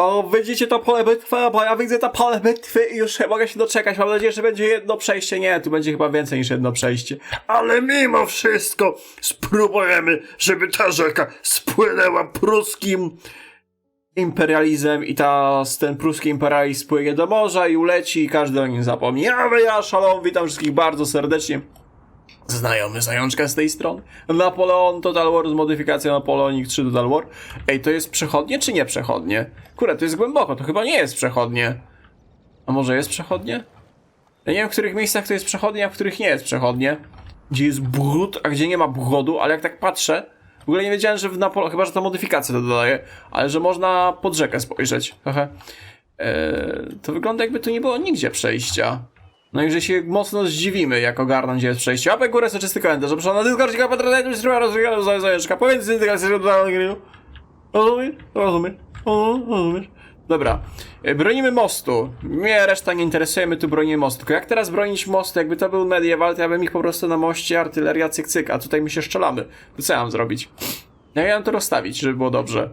O, widzicie to pole bitwy? Bo ja widzę to pole bitwy i już mogę się doczekać. Mam nadzieję, że będzie jedno przejście. Nie, tu będzie chyba więcej niż jedno przejście. Ale mimo wszystko spróbujemy, żeby ta rzeka spłynęła pruskim. Imperializm i ta, ten pruski imperializm płynie do morza i uleci i każdy o nim zapomni. Ja, ja, szalom, witam wszystkich bardzo serdecznie. Znajomy zajączka z tej strony. Napoleon Total War z modyfikacją Napoleonic 3 Total War. Ej, to jest przechodnie czy nie przechodnie? Kurde, to jest głęboko, to chyba nie jest przechodnie. A może jest przechodnie? Ja nie wiem, w których miejscach to jest przechodnie, a w których nie jest przechodnie. Gdzie jest brud, a gdzie nie ma brudu, ale jak tak patrzę, w ogóle nie wiedziałem, że w Napoleon, chyba, że to modyfikacja to dodaje, ale że można pod rzekę spojrzeć. Eee, to wygląda jakby tu nie było nigdzie przejścia. No i że się mocno zdziwimy, jak ogarną, gdzie jest przejście. Łapę górę, soczysty komentarz. Proszę na Discordzie, patronatem, streama, rozwijamy za zajęczka. Powiedz integrację do Rozumiesz? Rozumiesz? Rozumiesz? Rozumiesz? Dobra. E, Bronimy mostu. Mnie reszta nie interesuje, my tu bronimy mostu. Tylko jak teraz bronić mostu? Jakby to był medieval, to ja bym ich po prostu na moście artyleria cyk cyk, a tutaj my się strzelamy. To co ja mam zrobić? Ja miałem to rozstawić, żeby było dobrze.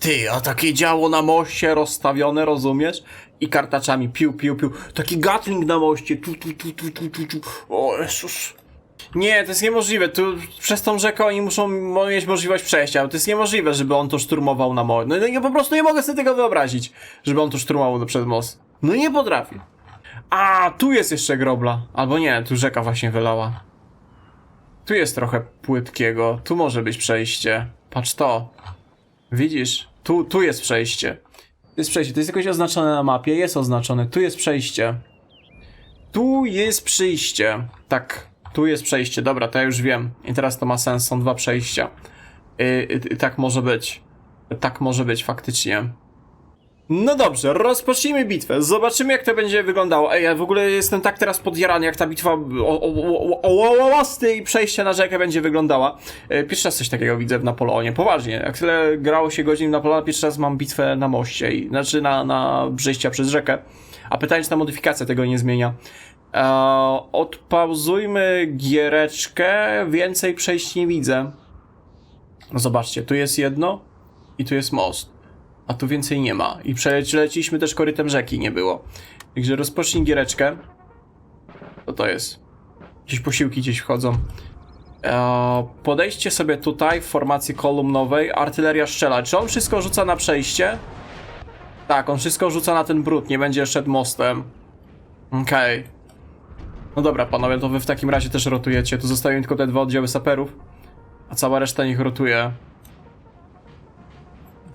Ty, a takie działo na moście rozstawione, rozumiesz? I kartaczami piu, piu, piu. Taki gatling na moście. Tu, tu, tu, tu, tu, tu, tu. O Jezus. Nie, to jest niemożliwe. Tu przez tą rzekę oni muszą mieć możliwość przejścia. To jest niemożliwe, żeby on to szturmował na most. No, no ja po prostu nie mogę sobie tego wyobrazić, żeby on to szturmował przed most. No nie potrafię. A, tu jest jeszcze grobla. Albo nie, tu rzeka właśnie wylała. Tu jest trochę płytkiego. Tu może być przejście. Patrz to. Widzisz? Tu, tu jest przejście. Jest przejście. To jest jakoś oznaczone na mapie. Jest oznaczone. Tu jest przejście. Tu jest przejście. Tak. Tu jest przejście. Dobra, to ja już wiem. I teraz to ma sens. Są dwa przejścia. Yy, yy, tak może być. Tak może być faktycznie. No dobrze, rozpocznijmy bitwę. Zobaczymy, jak to będzie wyglądało. Ej, ja w ogóle jestem tak teraz podjarany, jak ta bitwa o, o, o, o, o i przejście na rzekę będzie wyglądała. E, Pierwszy raz coś takiego widzę w Napoleonie. Poważnie. Jak tyle grało się godzin w Napoleona, pierwszy raz mam bitwę na moście. I, znaczy na, na przejścia przez rzekę. A pytanie, czy ta modyfikacja tego nie zmienia. E, odpauzujmy giereczkę. Więcej przejść nie widzę. Zobaczcie, tu jest jedno i tu jest most a tu więcej nie ma. I przeleciliśmy też korytem rzeki, nie było. Także rozpocznij giereczkę. Co to jest? Gdzieś posiłki gdzieś wchodzą. Eee, podejdźcie sobie tutaj w formacji kolumnowej. Artyleria strzela. Czy on wszystko rzuca na przejście? Tak, on wszystko rzuca na ten brud. Nie będzie szedł mostem. Okej. No dobra, panowie, to wy w takim razie też rotujecie. Tu zostają tylko te dwa oddziały saperów. A cała reszta niech rotuje.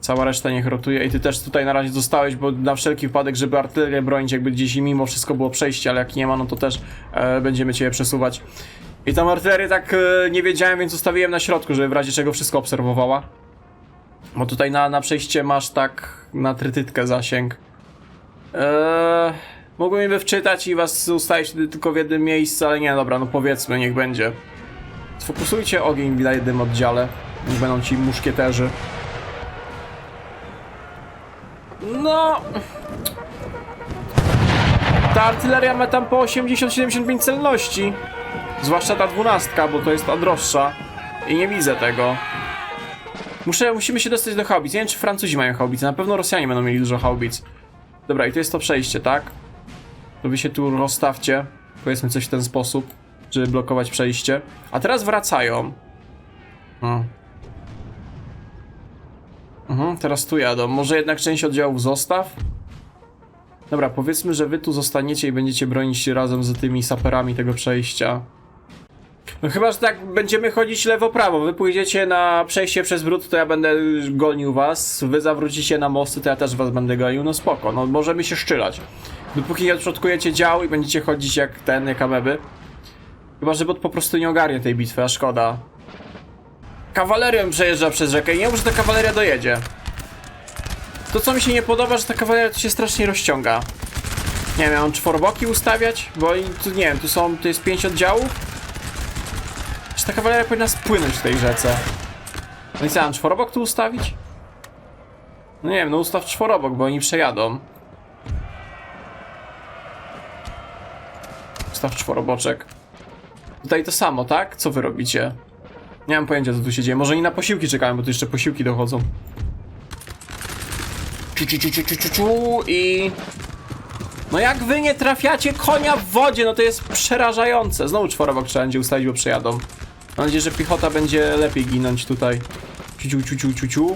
Cała reszta niech rotuje i ty też tutaj na razie zostałeś, bo na wszelki wypadek, żeby artylerię bronić, jakby gdzieś i mimo wszystko było przejście, ale jak nie ma, no to też e, będziemy cię przesuwać. I tą artylerię tak e, nie wiedziałem, więc zostawiłem na środku, żeby w razie czego wszystko obserwowała. Bo tutaj na, na przejście masz tak na trytytkę zasięg. Eee, mógłbym je wczytać i was ustawić wtedy tylko w jednym miejscu, ale nie, dobra, no powiedzmy, niech będzie. Sfokusujcie ogień na jednym oddziale, niech będą ci muszkieterzy. No. Ta artyleria ma tam po 80-75 celności. Zwłaszcza ta dwunastka, bo to jest ta droższa. I nie widzę tego. Muszę, musimy się dostać do haubic. Nie wiem, czy Francuzi mają haubice. Na pewno Rosjanie będą mieli dużo haubic. Dobra, i to jest to przejście, tak? To wy się tu rozstawcie. Powiedzmy coś w ten sposób, żeby blokować przejście. A teraz wracają. Hmm. Mhm, teraz tu jadą. Może jednak część oddziałów zostaw? Dobra, powiedzmy, że wy tu zostaniecie i będziecie bronić się razem z tymi saperami tego przejścia. No chyba, że tak będziemy chodzić lewo-prawo. Wy pójdziecie na przejście przez brud, to ja będę gonił was. Wy zawrócicie na mosty, to ja też was będę gonił. No spoko, no możemy się szczylać. Dopóki nie odprzodkujecie dział i będziecie chodzić jak ten, jak ameby. Chyba, że bot po prostu nie ogarnie tej bitwy, a szkoda. Kawalerią przejeżdża przez rzekę i nie mów, że ta kawaleria dojedzie. To co mi się nie podoba, że ta kawaleria tu się strasznie rozciąga. Nie wiem, mam czworoboki ustawiać? Bo tu nie wiem, tu są, tu jest pięć oddziałów? Czy ta kawaleria powinna spłynąć w tej rzece? No i co, mam czworobok tu ustawić? No nie wiem, no ustaw czworobok, bo oni przejadą. Ustaw czworoboczek. Tutaj to samo, tak? Co wy robicie? Nie mam pojęcia co tu się dzieje. Może oni na posiłki czekają, bo tu jeszcze posiłki dochodzą. Ciu, ciu, ciu, ciu, ciu, ciu, ciu i... No jak wy nie trafiacie konia w wodzie, no to jest przerażające. Znowu czworobok trzeba będzie ustalić, bo przejadą. Mam nadzieję, że piechota będzie lepiej ginąć tutaj. Ciu, ciu, ciu, ciu, ciu, ciu.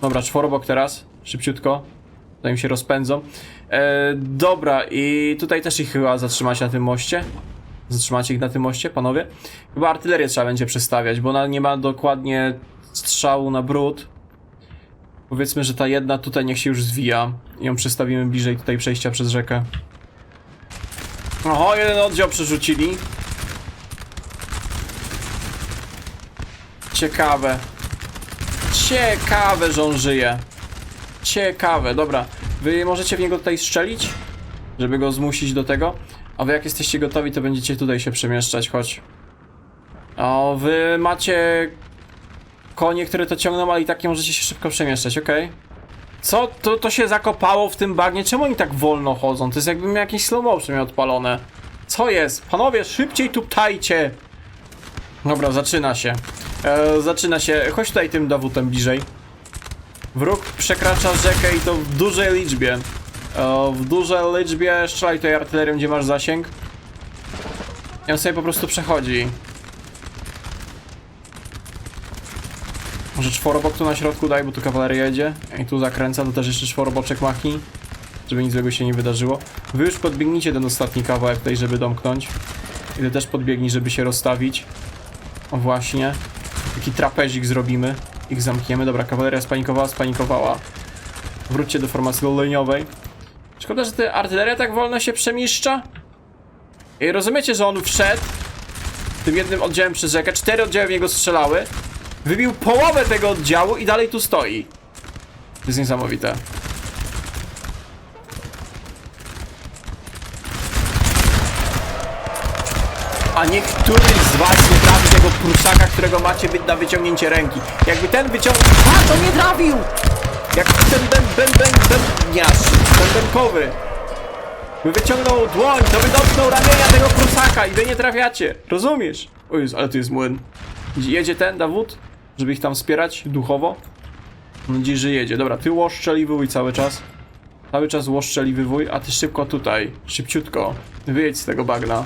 Dobra, czworobok teraz. Szybciutko. Zanim się rozpędzą. E, dobra, i tutaj też ich chyba zatrzymacie na tym moście. Zatrzymacie ich na tym moście, panowie? Chyba artylerię trzeba będzie przestawiać, bo ona nie ma dokładnie strzału na brud. Powiedzmy, że ta jedna tutaj niech się już zwija. Ją przestawimy bliżej tutaj przejścia przez rzekę. Oho, jeden oddział przerzucili. Ciekawe. Ciekawe, że on żyje. Ciekawe, dobra. Wy możecie w niego tutaj strzelić? Żeby go zmusić do tego? A wy jak jesteście gotowi, to będziecie tutaj się przemieszczać, chodź. O, wy macie konie, które to ciągną, ale i tak nie możecie się szybko przemieszczać, okej? Co? To, to się zakopało w tym bagnie? Czemu oni tak wolno chodzą? To jest jakbym jakieś slow motion odpalone. Co jest? Panowie, szybciej tutaj! Dobra, zaczyna się. E, zaczyna się. Chodź tutaj tym dowódem bliżej. Wróg przekracza rzekę i to w dużej liczbie. E, w dużej liczbie strzelaj tutaj artylerią, gdzie masz zasięg. I on sobie po prostu przechodzi. Może czworobok tu na środku daj, bo tu kawaleria jedzie. I tu zakręca, to też jeszcze czworoboczek machnij. Żeby nic złego się nie wydarzyło. Wy już podbiegnijcie ten ostatni kawałek tutaj, żeby domknąć. I ty też podbiegnij, żeby się rozstawić. O właśnie. Taki trapezik zrobimy. Ich zamkniemy. Dobra, kawaleria spanikowała, spanikowała. Wróćcie do formacji liniowej. Szkoda, że ta artyleria tak wolno się przemieszcza. I rozumiecie, że on wszedł tym jednym oddziałem przez rzekę. Cztery oddziały w niego strzelały. Wybił połowę tego oddziału i dalej tu stoi. To jest niesamowite. A niektóryś z was nie trafi tego prusaka, którego macie na wyciągnięcie ręki. Jakby ten wyciągnął... A, to nie trafił! Jak ten ben, ben, ben, bębniarz, bębenkowy. By wyciągnął dłoń, to by dotknął ramienia tego prusaka i wy nie trafiacie. Rozumiesz? O Jezu, ale tu jest młyn. Jedzie ten dowód, żeby ich tam wspierać duchowo? Mam nadzieję, że jedzie. Dobra, ty łoszczeliwuj cały czas. Cały czas łoszczeliwuj, a ty szybko tutaj. Szybciutko. Wyjedź z tego bagna.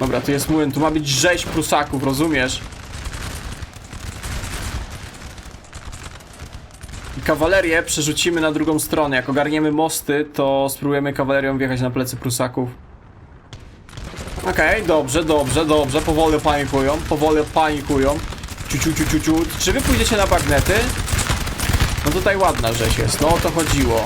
Dobra, tu jest młyn, tu ma być rzeź prusaków, rozumiesz? Kawalerię przerzucimy na drugą stronę. Jak ogarniemy mosty, to spróbujemy kawalerią wjechać na plecy prusaków. Okej, dobrze, dobrze, dobrze. Powoli panikują, powoli panikują. Ciu, ciu, ciu, ciu. Czy wy pójdziecie na bagnety? No tutaj ładna rzecz jest, no o to chodziło.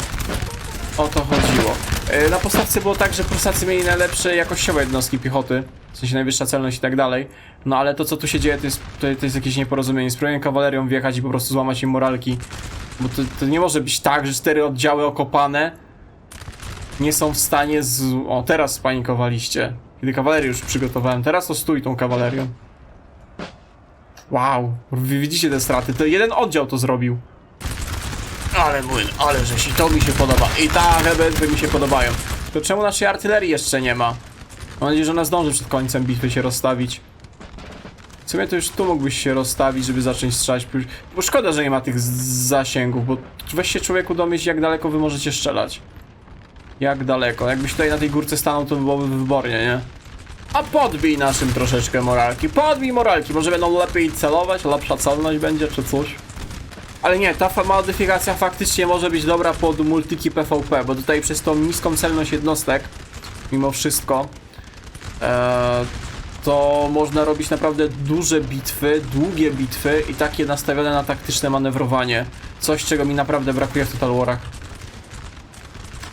O to chodziło. Yy, Na postawce było tak, że Prusacy mieli najlepsze jakościowe jednostki piechoty, w sensie najwyższa celność i tak dalej. No ale to co tu się dzieje to jest, to, to jest jakieś nieporozumienie. Spróbuję kawalerią wjechać i po prostu złamać im moralki. Bo to, to nie może być tak, że cztery oddziały okopane nie są w stanie z... O, teraz spanikowaliście. Kiedy kawalerię już przygotowałem. Teraz to stój tą kawalerią. Wow, widzicie te straty. To jeden oddział to zrobił. Ale młyn, ale żeś i to mi się podoba. I ta hebetwy mi się podobają. To czemu naszej artylerii jeszcze nie ma? Mam nadzieję, że ona zdąży przed końcem bitwy się rozstawić. W sumie to już tu mógłbyś się rozstawić, żeby zacząć strzelać. Bo szkoda, że nie ma tych zasięgów, bo weź się człowieku domyśl, jak daleko wy możecie strzelać. Jak daleko? Jakbyś tutaj na tej górce stanął, to byłoby wybornie, nie? A podbij naszym troszeczkę moralki. Podbij moralki, może będą lepiej celować, lepsza celność będzie, czy coś. Ale nie, ta modyfikacja faktycznie może być dobra pod multiki PvP, bo tutaj przez tą niską celność jednostek, mimo wszystko, e, to można robić naprawdę duże bitwy, długie bitwy i takie nastawione na taktyczne manewrowanie. Coś, czego mi naprawdę brakuje w Total Warach.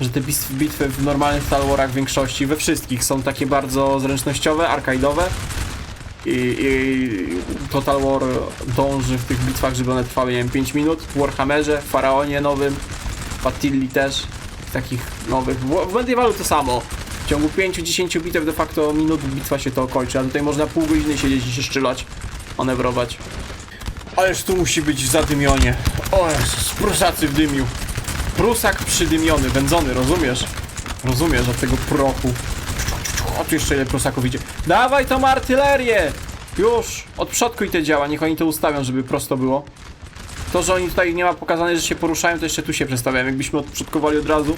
Że te bitwy w normalnych Total Warach w większości, we wszystkich, są takie bardzo zręcznościowe, arcade'owe. I, I Total War dąży w tych bitwach, żeby one trwały, nie wiem, 5 minut. W Warhammerze, w Faraonie nowym, Fatilli też, w takich nowych. W, w Medievalu to samo. W ciągu 5-10 bitew de facto minut bitwa się to kończy, a tutaj można pół godziny siedzieć i się szczylać, manewrować. Ależ tu musi być w zadymionie. O Jezus, Prusacy w dymiu. Prusak przydymiony, wędzony, rozumiesz? Rozumiesz, od tego prochu. O, tu jeszcze ile prusaków idzie. Dawaj tą artylerię! Już! Od przodku i te działa, niech oni to ustawią, żeby prosto było. To, że oni tutaj nie ma pokazane, że się poruszają, to jeszcze tu się przestawiają. Jakbyśmy odpoczątkowali od razu,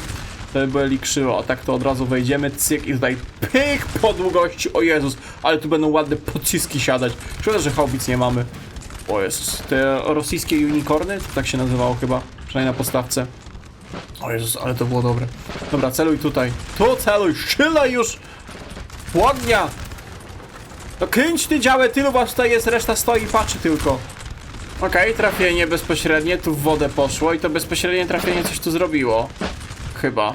to by byli krzywo. A tak to od razu wejdziemy, cyk i tutaj pyk po długości. O Jezus, ale tu będą ładne pociski siadać. Szkoda, że haubic nie mamy. O Jezus, te rosyjskie unicorny, tak się nazywało chyba, przynajmniej na postawce. O Jezus, ale to było dobre. Dobra, celuj tutaj. Tu celuj, strzelaj już! Ognia! No kręć ty działę, tylu was tutaj jest, reszta stoi i patrzy tylko. Okej, trafienie bezpośrednie, tu w wodę poszło i to bezpośrednie trafienie coś tu zrobiło. Chyba.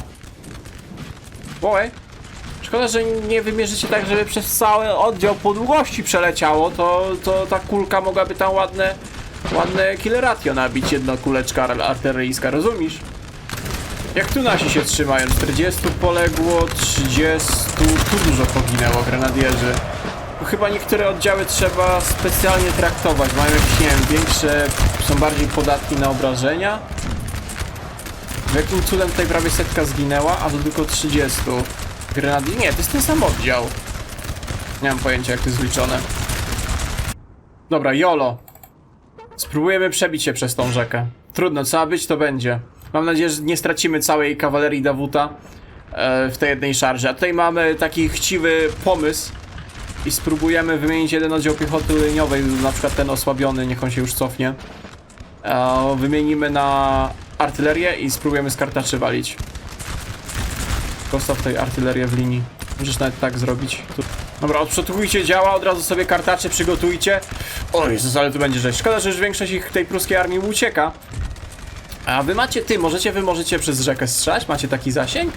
Oj. Szkoda, że nie wymierzycie tak, żeby przez cały oddział po długości przeleciało, to, to ta kulka mogłaby tam ładne, ładne killeratio nabić, jedna kuleczka ar- artyleryjska, rozumiesz? Jak tu nasi się trzymają? 40 poległo, 30, tu dużo poginęło grenadierzy. Chyba niektóre oddziały trzeba specjalnie traktować, mają jakieś, nie wiem, większe, są bardziej podatni na obrażenia. Jakim cudem tutaj prawie setka zginęła, a to tylko 30 grenadier. Nie, to jest ten sam oddział. Nie mam pojęcia jak to jest zliczone. Dobra, Jolo. Spróbujemy przebić się przez tą rzekę. Trudno, ma być, to będzie. Mam nadzieję, że nie stracimy całej kawalerii Dawuta e, w tej jednej szarży. A tutaj mamy taki chciwy pomysł i spróbujemy wymienić jeden oddział piechoty liniowej, na przykład ten osłabiony, niech on się już cofnie. E, wymienimy na artylerię i spróbujemy z kartaczy walić. Postaw tej artylerię w linii. Możesz nawet tak zrobić. Tu. Dobra, odprzodkujcie działa, od razu sobie kartacze przygotujcie. O Jezus, ale tu będzie rzecz. Szkoda, że już większość ich tej pruskiej armii ucieka. A wy macie, ty, możecie, wy możecie przez rzekę strzelać? Macie taki zasięg?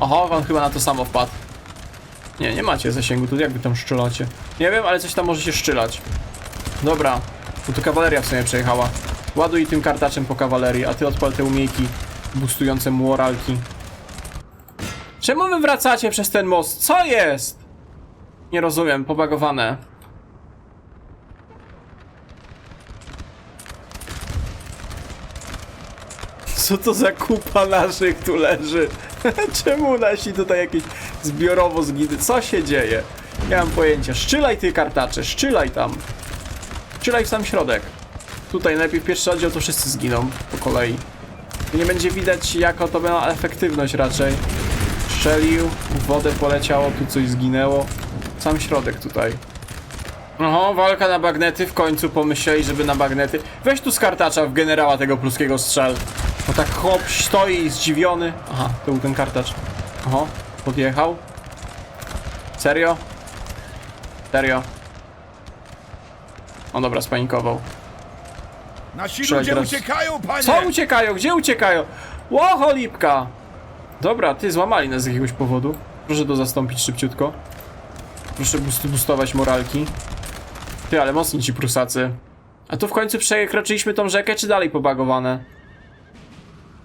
Oho, wam chyba na to samo wpadł. Nie, nie macie zasięgu, tu jak wy tam szczelacie? Nie wiem, ale coś tam możecie szczelać. Dobra, tu tu kawaleria w sumie przejechała. Ładuj tym kartaczem po kawalerii, a ty odpal te umiejki boostujące moralki. Czemu wy wracacie przez ten most? Co jest? Nie rozumiem, pobagowane. Co to za kupa naszych tu leży? Czemu nasi tutaj jakieś zbiorowo zgidy? Co się dzieje? Nie mam pojęcia. Szczylaj ty kartacze, szczylaj tam. Szczylaj w sam środek. Tutaj najpierw pierwszy oddział to wszyscy zginą po kolei. Nie będzie widać jaka to była efektywność raczej. Strzelił, wodę poleciało, tu coś zginęło. Sam środek tutaj. Oho, walka na bagnety, w końcu pomyśleli, żeby na bagnety. Weź tu z kartacza w generała tego pruskiego strzel. No tak chłop stoi zdziwiony. Aha, to był ten kartacz. Oho, podjechał. Serio? Serio? O dobra, spanikował. Nasi Strzelać ludzie raz. uciekają, panie! Co uciekają? Gdzie uciekają? Łoho, lipka! Dobra, ty złamali nas z jakiegoś powodu. Proszę to zastąpić szybciutko. Proszę boost boostować moralki. Ty, ale mocni ci prusacy. A tu w końcu przekroczyliśmy tą rzekę, czy dalej pobagowane?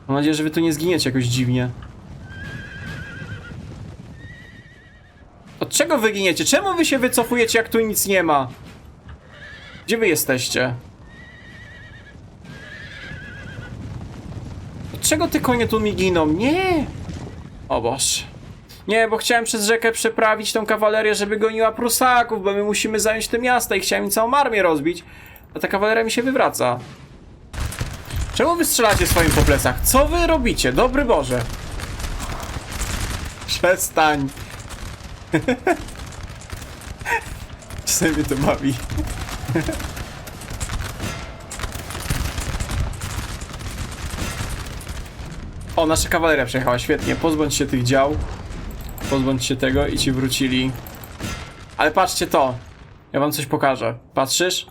Mam nadzieję, że wy tu nie zginiecie jakoś dziwnie. Od czego wy giniecie? Czemu wy się wycofujecie, jak tu nic nie ma? Gdzie wy jesteście? Dlaczego te konie tu mi giną? Nie! O Boże. Nie, bo chciałem przez rzekę przeprawić tą kawalerię, żeby goniła Prusaków, bo my musimy zająć te miasta i chciałem im całą armię rozbić. A ta kawaleria mi się wywraca. Czemu wy strzelacie swoim po plecach? Co wy robicie? Dobry Boże. Przestań. Czasami mnie to bawi. O, nasza kawaleria przejechała, świetnie. Pozbądź się tych dział. Pozbądź się tego i ci wrócili. Ale patrzcie to. Ja wam coś pokażę. Patrzysz?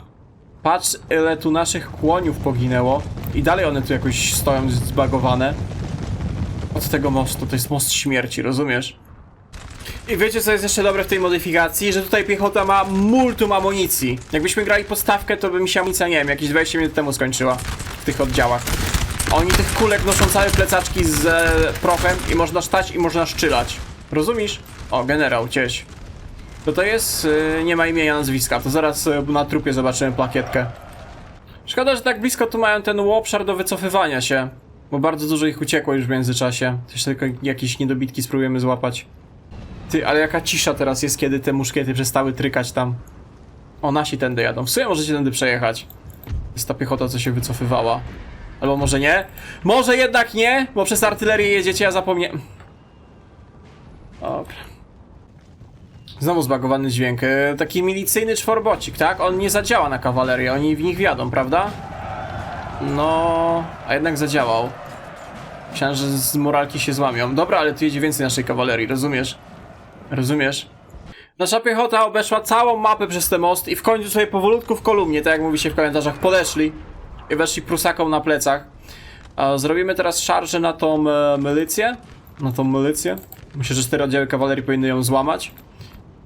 Patrz, ile tu naszych kłoniów poginęło. I dalej one tu jakoś stoją zbagowane. Od tego mostu, to jest most śmierci, rozumiesz? I wiecie co jest jeszcze dobre w tej modyfikacji? Że tutaj piechota ma multum amunicji. Jakbyśmy grali podstawkę, to by mi się amunicja, nie wiem, jakieś 20 minut temu skończyła. W tych oddziałach. Oni tych kulek noszą całe plecaczki z e, prochem i można stać i można szczylać. Rozumiesz? O, generał, cieś. To to jest? Y, nie ma imienia, nazwiska. To zaraz y, na trupie zobaczymy plakietkę. Szkoda, że tak blisko tu mają ten obszar do wycofywania się. Bo bardzo dużo ich uciekło już w międzyczasie. Jeszcze tylko jakieś niedobitki spróbujemy złapać. Ty, ale jaka cisza teraz jest, kiedy te muszkiety przestały trykać tam. O, nasi tędy jadą. W sumie możecie tędy przejechać. jest ta piechota, co się wycofywała. Albo może nie? Może jednak nie, bo przez artylerię jedziecie, ja zapomniałem. Dobra. Znowu zbagowany dźwięk. E, Taki milicyjny czworbocik, tak? On nie zadziała na kawalerię, oni w nich wjadą, prawda? No, a jednak zadziałał. Myślałem, że z moralki się złamią. Dobra, ale tu jedzie więcej naszej kawalerii, rozumiesz? Rozumiesz? Nasza piechota obeszła całą mapę przez ten most i w końcu sobie powolutku w kolumnie, tak jak mówi się w komentarzach, podeszli i weszli prusakom na plecach. Zrobimy teraz szarżę na tą e, milicję. Na tą milicję. Myślę, że cztery oddziały kawalerii powinny ją złamać.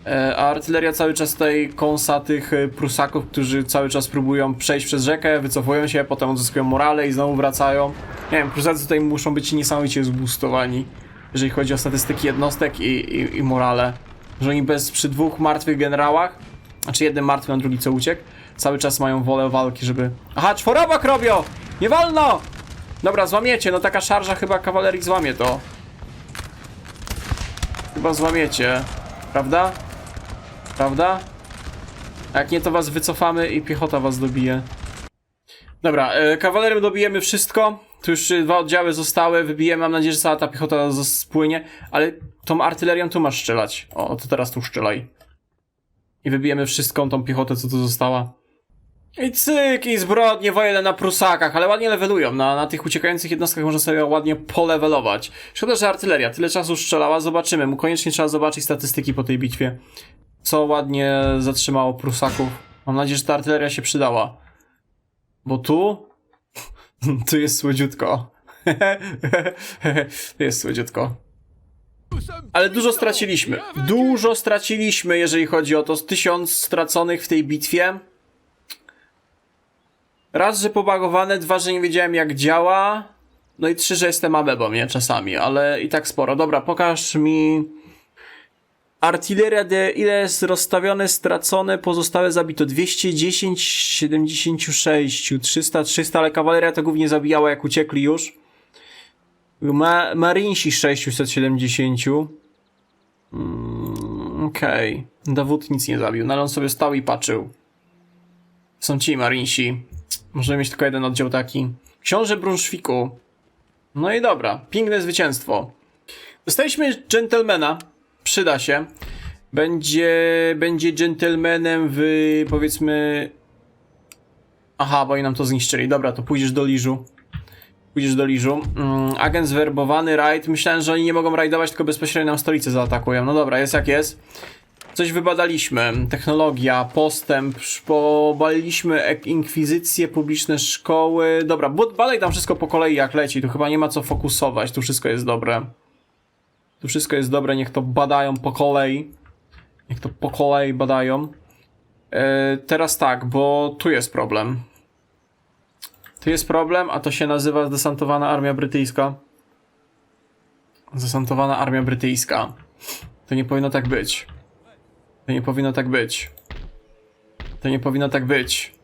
E, a artyleria cały czas tutaj kąsa tych e, prusaków, którzy cały czas próbują przejść przez rzekę, wycofują się, potem odzyskują morale i znowu wracają. Nie wiem, prusacy tutaj muszą być niesamowicie zboostowani, jeżeli chodzi o statystyki jednostek i, i, i morale. Że oni bez przy dwóch martwych generałach, znaczy jednym martwym, a drugi co uciekł, cały czas mają wolę walki, żeby... Aha, czworobok robią! Nie wolno! Dobra, złamiecie, no taka szarża chyba kawalerii złamie to. Chyba złamiecie, prawda? Prawda? A jak nie, to was wycofamy i piechota was dobije. Dobra, e, kawalerem dobijemy wszystko. Tu już dwa oddziały zostały, wybijemy. Mam nadzieję, że cała ta piechota spłynie. Ale tą artylerią tu masz strzelać. O, to teraz tu strzelaj. I wybijemy wszystką tą piechotę, co tu została. I cyk, i zbrodnie wojenne na Prusakach, ale ładnie levelują. Na, na tych uciekających jednostkach można sobie ładnie polevelować. Szkoda, że artyleria tyle czasu strzelała. Zobaczymy. Mu Koniecznie trzeba zobaczyć statystyki po tej bitwie. Co ładnie zatrzymało Prusaków. Mam nadzieję, że ta artyleria się przydała. Bo tu... tu jest słodziutko. tu jest słodziutko. Ale dużo straciliśmy. Dużo straciliśmy, jeżeli chodzi o to. Tysiąc straconych w tej bitwie. Raz, że pobagowane, dwa, że nie wiedziałem jak działa. No i trzy, że jestem amebą, nie? Czasami, ale i tak sporo. Dobra, pokaż mi... Artyleria, de, ile jest rozstawione, stracone, pozostałe zabito. 210, 76, 300, 300, ale kawaleria to głównie zabijała jak uciekli już. Ma, Marinsi 670. Mm, Okej. Dowód nic nie zabił, no ale on sobie stał i patrzył. Są ci Marinsi. Możemy mieć tylko jeden oddział taki. Książę Brunszwiku. No i dobra, piękne zwycięstwo. Dostaliśmy gentlemana. Przyda się. Będzie, będzie gentlemanem w, powiedzmy... Aha, bo oni nam to zniszczyli. Dobra, to pójdziesz do Liżu. Pójdziesz do Liżu. Mm, agent zwerbowany, raid. Myślałem, że oni nie mogą rajdować, tylko bezpośrednio nam stolicę zaatakują. No dobra, jest jak jest. Coś wybadaliśmy. Technologia, postęp, pobaliliśmy inkwizycję, publiczne szkoły. Dobra, badaj tam wszystko po kolei jak leci. Tu chyba nie ma co fokusować. Tu wszystko jest dobre. Tu wszystko jest dobre, niech to badają po kolei. Niech to po kolei badają. E, teraz tak, bo tu jest problem. Tu jest problem, a to się nazywa zdesantowana armia brytyjska. Zdesantowana armia brytyjska. To nie powinno tak być. To nie powinno tak być. To nie powinno tak być.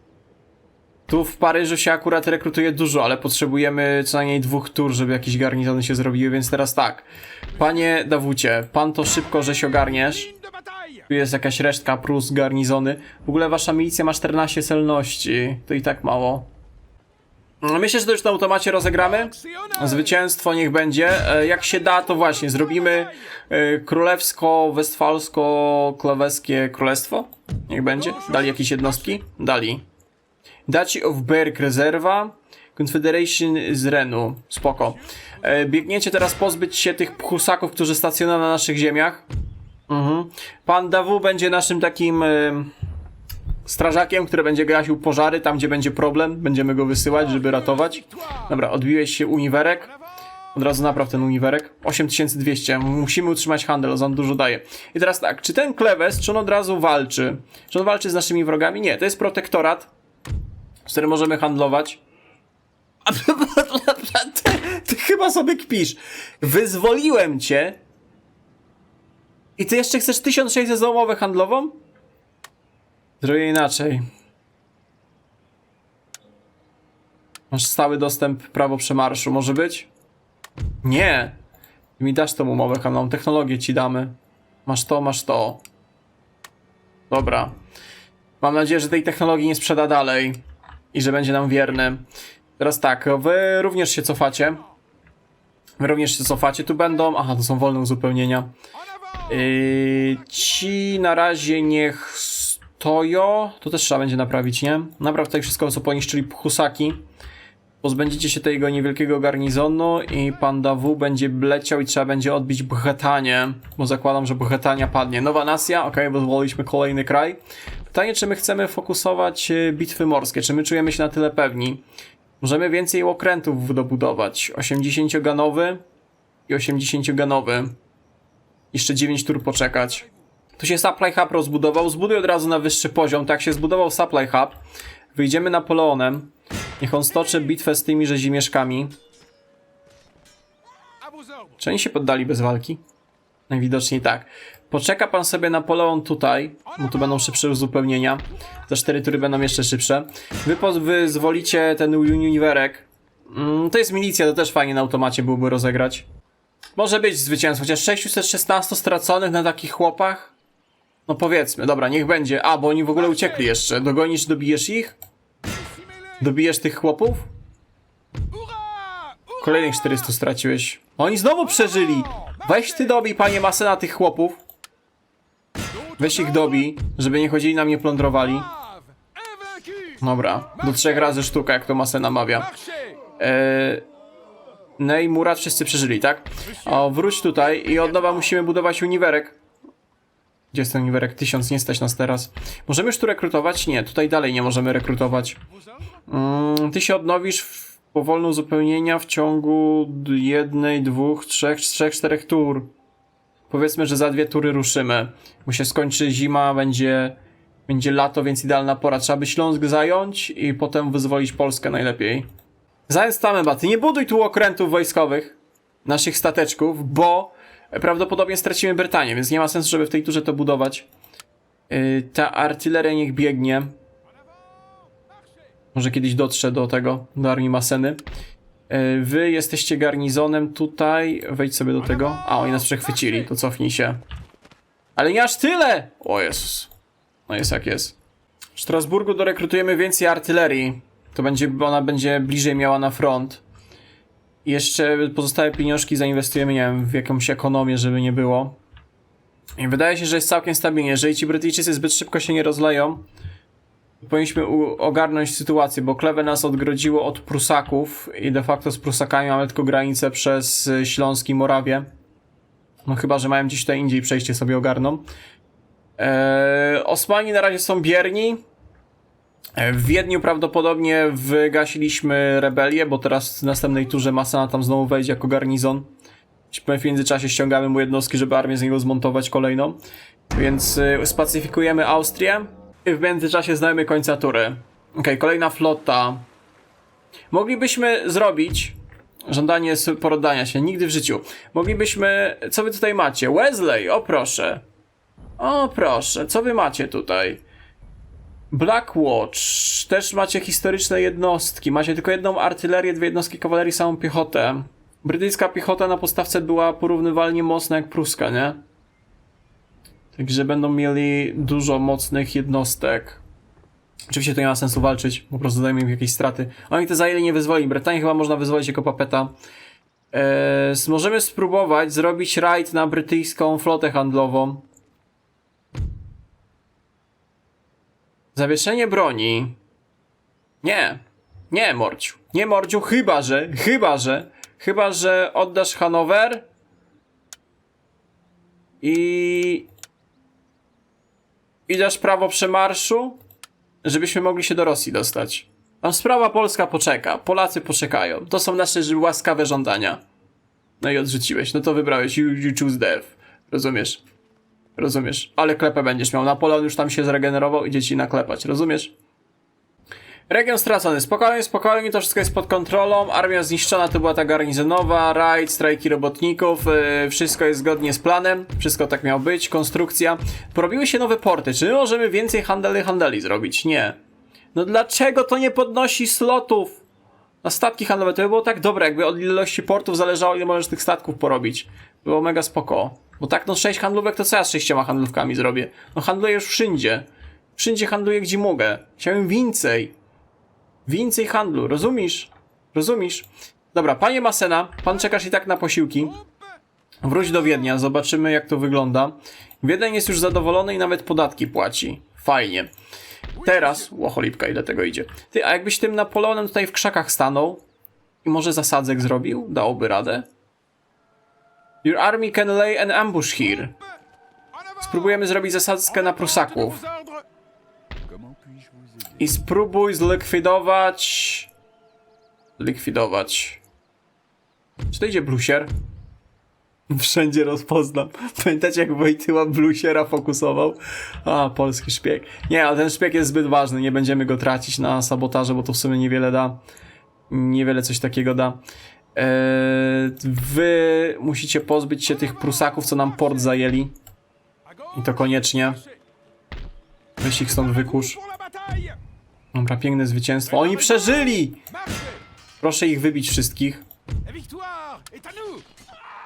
Tu w Paryżu się akurat rekrutuje dużo, ale potrzebujemy co najmniej dwóch tur, żeby jakieś garnizony się zrobiły, więc teraz tak. Panie Dawucie, pan to szybko, że się ogarniesz. Tu jest jakaś resztka Prus, garnizony. W ogóle wasza milicja ma 14 celności. To i tak mało. Myślę, że to już na automacie rozegramy. Zwycięstwo niech będzie. E, Jak się da, to właśnie zrobimy e, królewsko-westfalsko-klaweskie królestwo. Niech będzie. Dali jakieś jednostki? Dali. Duchy of Berg rezerwa. Confederation z Renu. Spoko. E, Biegniecie teraz pozbyć się tych pchusaków, którzy stacjonują na naszych ziemiach. Mhm. Pan Dawu będzie naszym takim e, strażakiem, który będzie gasił pożary tam, gdzie będzie problem. Będziemy go wysyłać, żeby ratować. Dobra, odbiłeś się uniwerek. Od razu napraw ten uniwerek. 8200. Musimy utrzymać handel, on dużo daje. I teraz tak, czy ten klewes, czy on od razu walczy? Czy on walczy z naszymi wrogami? Nie, to jest protektorat, z którym możemy handlować. A ty, ty chyba sobie kpisz. Wyzwoliłem cię. I ty jeszcze chcesz 1600 za umowę handlową? Zrobię inaczej. Masz stały dostęp, prawo przemarszu, może być? Nie. Ty mi dasz tą umowę handlową, technologię ci damy. Masz to, masz to. Dobra. Mam nadzieję, że tej technologii nie sprzeda dalej. I że będzie nam wierny. Teraz tak, wy również się cofacie. Wy również się cofacie. Tu będą. Aha, to są wolne uzupełnienia. Yy, ci na razie niech stoją. To też trzeba będzie naprawić, nie? Napraw tutaj wszystko, co poniszczyli husaki. Pozbędziecie się tego niewielkiego garnizonu i panda W będzie leciał i trzeba będzie odbić Bhetanię, bo zakładam, że Bhetania padnie. Nowa nacja, ok, wyzwoliliśmy kolejny kraj. Pytanie, czy my chcemy fokusować e, bitwy morskie, czy my czujemy się na tyle pewni? Możemy więcej okrętów dobudować. 80-ganowy i 80-ganowy. Jeszcze 9 tur poczekać. Tu się Supply Hub rozbudował. Zbuduj od razu na wyższy poziom. Tak się zbudował Supply Hub. Wyjdziemy Napoleonem. Niech on stoczy bitwę z tymi rzezimieszkami. Czy oni się poddali bez walki? Najwidoczniej tak. Poczeka pan sobie Napoleon tutaj, bo tu będą szybsze uzupełnienia. Za cztery tury będą jeszcze szybsze. Wy wyzwolicie ten uniwerek. Mm, to jest milicja, to też fajnie na automacie byłoby rozegrać. Może być zwycięstwo, chociaż 616 straconych na takich chłopach? No powiedzmy, dobra, niech będzie. A, bo oni w ogóle uciekli jeszcze. Dogonisz, dobijesz ich? Dobijesz tych chłopów? Kolejnych 400 straciłeś. Oni znowu przeżyli! Weź ty dobij, panie Masena, tych chłopów. Weź ich dobij, żeby nie chodzili na mnie plądrowali. Dobra, do trzech razy sztuka, jak to Masena mawia. Eee, Nej, Murat, wszyscy przeżyli, tak? O, wróć tutaj i od nowa musimy budować uniwerek. Gdzie jest ten uniwerek? Tysiąc, nie stać nas teraz. Możemy już tu rekrutować? Nie, tutaj dalej nie możemy rekrutować. Mm, ty się odnowisz w powolne uzupełnienia w ciągu jednej, dwóch, trzech, trzech, czterech tur. Powiedzmy, że za dwie tury ruszymy. Bo się skończy zima, będzie, będzie lato, więc idealna pora. Trzeba by Śląsk zająć i potem wyzwolić Polskę najlepiej. Zając Tameba, ty nie buduj tu okrętów wojskowych, naszych stateczków, bo prawdopodobnie stracimy Brytanię, więc nie ma sensu, żeby w tej turze to budować. Yy, ta artyleria niech biegnie. Może kiedyś dotrze do tego, do armii Maseny. Yy, wy jesteście garnizonem tutaj. Wejdź sobie do tego. A, oni nas przechwycili, to cofnij się. Ale nie aż tyle! O Jezus. No jest jak jest. W Strasburgu dorekrutujemy więcej artylerii. To będzie, ona będzie bliżej miała na front. I jeszcze pozostałe pieniążki zainwestujemy, nie wiem, w jakąś ekonomię, żeby nie było. I wydaje się, że jest całkiem stabilnie. Jeżeli ci Brytyjczycy zbyt szybko się nie rozleją, powinniśmy ogarnąć sytuację, bo Kleve nas odgrodziło od Prusaków i de facto z Prusakami mamy tylko granicę przez y, Śląsk i. No chyba, że mają gdzieś tutaj indziej przejście sobie ogarną. Eee, Osmani na razie są bierni. E, W Wiedniu prawdopodobnie wygasiliśmy rebelię, bo teraz w następnej turze Masana tam znowu wejdzie jako garnizon. W międzyczasie ściągamy mu jednostki, żeby armię z niego zmontować kolejną. Więc y, spacyfikujemy Austrię w międzyczasie znajemy końca tury. Okej, kolejna flota. Moglibyśmy zrobić żądanie poroddania się, nigdy w życiu. Moglibyśmy, co wy tutaj macie? Wesley, o proszę. O proszę, co wy macie tutaj? Blackwatch, też macie historyczne jednostki. Macie tylko jedną artylerię, dwie jednostki kawalerii, samą piechotę. Brytyjska piechota na postawce była porównywalnie mocna jak pruska, nie? Także będą mieli dużo mocnych jednostek. Oczywiście to nie ma sensu walczyć, po prostu dajmy im jakieś straty. Oni te zajęli nie wyzwoli. Brytanię chyba można wyzwolić jako papeta. Eee, możemy spróbować zrobić raid na brytyjską flotę handlową. Zawieszenie broni. Nie. Nie, Morciu. Nie, Morciu, chyba że, chyba że, chyba że oddasz Hanower i i dasz prawo przemarszu, żebyśmy mogli się do Rosji dostać. Tam sprawa polska poczeka, Polacy poczekają. To są nasze łaskawe żądania. No i odrzuciłeś, no to wybrałeś, you, you choose death. Rozumiesz? Rozumiesz? Ale klepę będziesz miał. Napoleon już tam się zregenerował, idzie ci naklepać, rozumiesz? Region stracony. Spokojnie, spokojnie, to wszystko jest pod kontrolą. Armia zniszczona to była ta garnizonowa, rajd, strajki robotników, yy, wszystko jest zgodnie z planem, wszystko tak miało być, konstrukcja. Porobiły się nowe porty. Czy my możemy więcej handeli handeli zrobić? Nie. No dlaczego to nie podnosi slotów? Na statki handlowe to by było tak dobre, jakby od ilości portów zależało, ile możesz tych statków porobić. Było mega spoko. Bo tak, no 6 handlówek to co ja z sześcioma handlówkami zrobię? No handluję już wszędzie. Wszędzie handluję, gdzie mogę. Chciałem więcej. Więcej handlu, rozumiesz? Rozumiesz? Dobra, panie Masena, pan czekasz i tak na posiłki. Wróć do Wiednia, zobaczymy jak to wygląda. Wiedeń jest już zadowolony i nawet podatki płaci. Fajnie. Teraz, łocholipka, ile tego idzie. Ty, a jakbyś tym Napoleonem tutaj w krzakach stanął i może zasadzek zrobił? Dałoby radę? Your army can lay an ambush here. Spróbujemy zrobić zasadzkę na Prusaków. I spróbuj zlikwidować... Likwidować... Czy to idzie blusier? Wszędzie rozpoznam. Pamiętacie jak Wojtyła blusiera fokusował? A, polski szpieg. Nie, ale ten szpieg jest zbyt ważny. Nie będziemy go tracić na sabotaże, bo to w sumie niewiele da. Niewiele coś takiego da. Eee, wy musicie pozbyć się tych Prusaków, co nam port zajęli. I to koniecznie. Weź ich stąd wykurz. Dobra, piękne zwycięstwo. Oni przeżyli! Proszę ich wybić wszystkich.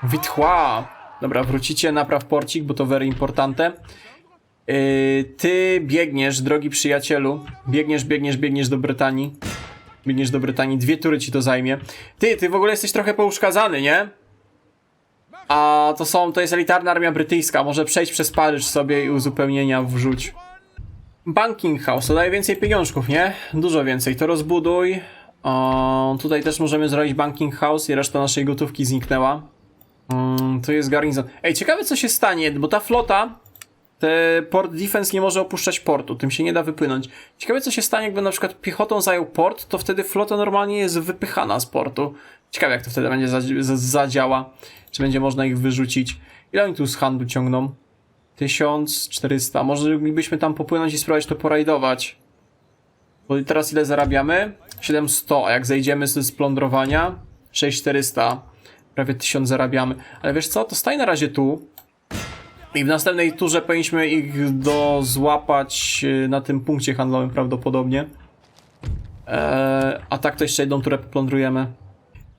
Witchła! Dobra, wrócicie, napraw porcik, bo to very importante. Yy, ty biegniesz, drogi przyjacielu. Biegniesz, biegniesz, biegniesz do Brytanii. Biegniesz do Brytanii, dwie tury ci to zajmie. Ty, ty w ogóle jesteś trochę pouszkadzany, nie? A to są, to jest elitarna armia brytyjska. Może przejść przez Paryż sobie i uzupełnienia wrzuć. Banking House, to daje więcej pieniążków, nie? Dużo więcej, to rozbuduj. O, tutaj też możemy zrobić Banking House i reszta naszej gotówki zniknęła. Mm, to jest garnizon. Ej, ciekawe co się stanie, bo ta flota, te port defense nie może opuszczać portu, tym się nie da wypłynąć. Ciekawe co się stanie, jakby na przykład piechotą zajął port, to wtedy flota normalnie jest wypychana z portu. Ciekawe jak to wtedy będzie zadzi- za- zadziała, czy będzie można ich wyrzucić. Ile oni tu z handlu ciągną? 1400. Może moglibyśmy tam popłynąć i spróbować to porajdować. Bo teraz ile zarabiamy? 700, a jak zejdziemy z splądrowania? 6400. Prawie 1000 zarabiamy. Ale wiesz co, to staj na razie tu. I w następnej turze powinniśmy ich do złapać y, na tym punkcie handlowym prawdopodobnie. Eee, a tak to jeszcze jedną turę plądrujemy.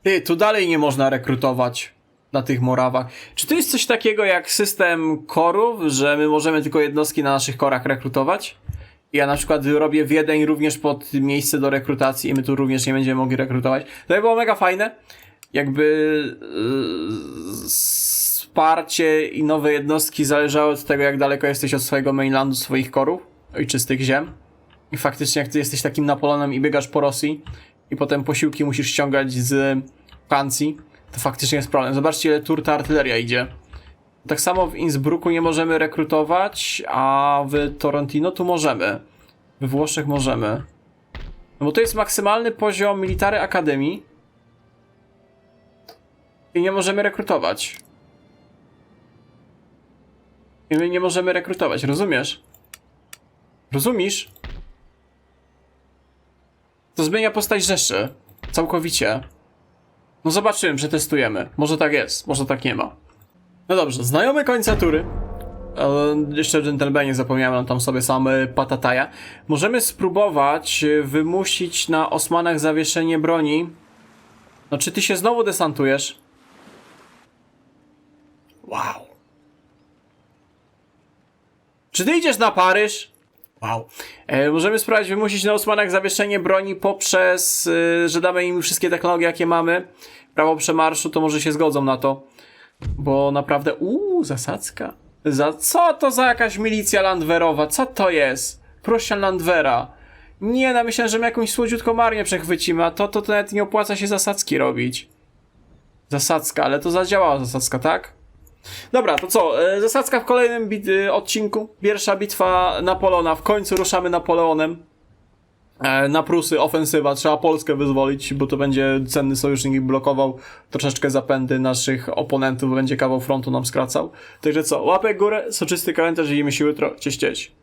Ty, tu dalej nie można rekrutować na tych Morawach. Czy to jest coś takiego jak system korów, że my możemy tylko jednostki na naszych korach rekrutować? Ja na przykład robię Wiedeń również pod miejsce do rekrutacji i my tu również nie będziemy mogli rekrutować. To by było mega fajne. Jakby yy, wsparcie i nowe jednostki zależały od tego, jak daleko jesteś od swojego mainlandu, swoich korów, ojczystych ziem. I faktycznie jak ty jesteś takim Napoleonem i biegasz po Rosji i potem posiłki musisz ściągać z Francji, to faktycznie jest problem. Zobaczcie, ile tur ta artyleria idzie. Tak samo w Innsbrucku nie możemy rekrutować, a w Torrentino tu możemy. We Włoszech możemy. No bo to jest maksymalny poziom Military Akademii. I nie możemy rekrutować. I my nie możemy rekrutować, rozumiesz? Rozumiesz? To zmienia postać Rzeszy. Całkowicie. No zobaczymy, przetestujemy. Może tak jest, może tak nie ma. No dobrze, znajomy końca tury. Ale jeszcze w Gentlebanie zapomniałem tam sobie sam patataja. Możemy spróbować wymusić na Osmanach zawieszenie broni. No czy ty się znowu desantujesz? Wow. Czy ty idziesz na Paryż? Wow. E, możemy spróbować wymusić na Osmanach zawieszenie broni poprzez, y, że damy im wszystkie technologie, jakie mamy. Prawo przemarszu, to może się zgodzą na to. Bo naprawdę, uuu, zasadzka. Za co to za jakaś milicja landwerowa? Co to jest? Prussian Landwera. Nie, no myślę, że my jakąś słodziutką armię przechwycimy, a to, to, to nawet nie opłaca się zasadzki robić. Zasadzka, ale to zadziałała zasadzka, tak? Dobra, to co? e, Zasadzka w kolejnym bit- y, odcinku. Pierwsza bitwa Napoleona. W końcu ruszamy Napoleonem. E, Na Prusy ofensywa. Trzeba Polskę wyzwolić, bo to będzie cenny sojusznik i blokował troszeczkę zapędy naszych oponentów, będzie kawał frontu nam skracał. Także co? Łapek w górę, soczysty komentarz i się jutro. Cześć, cześć.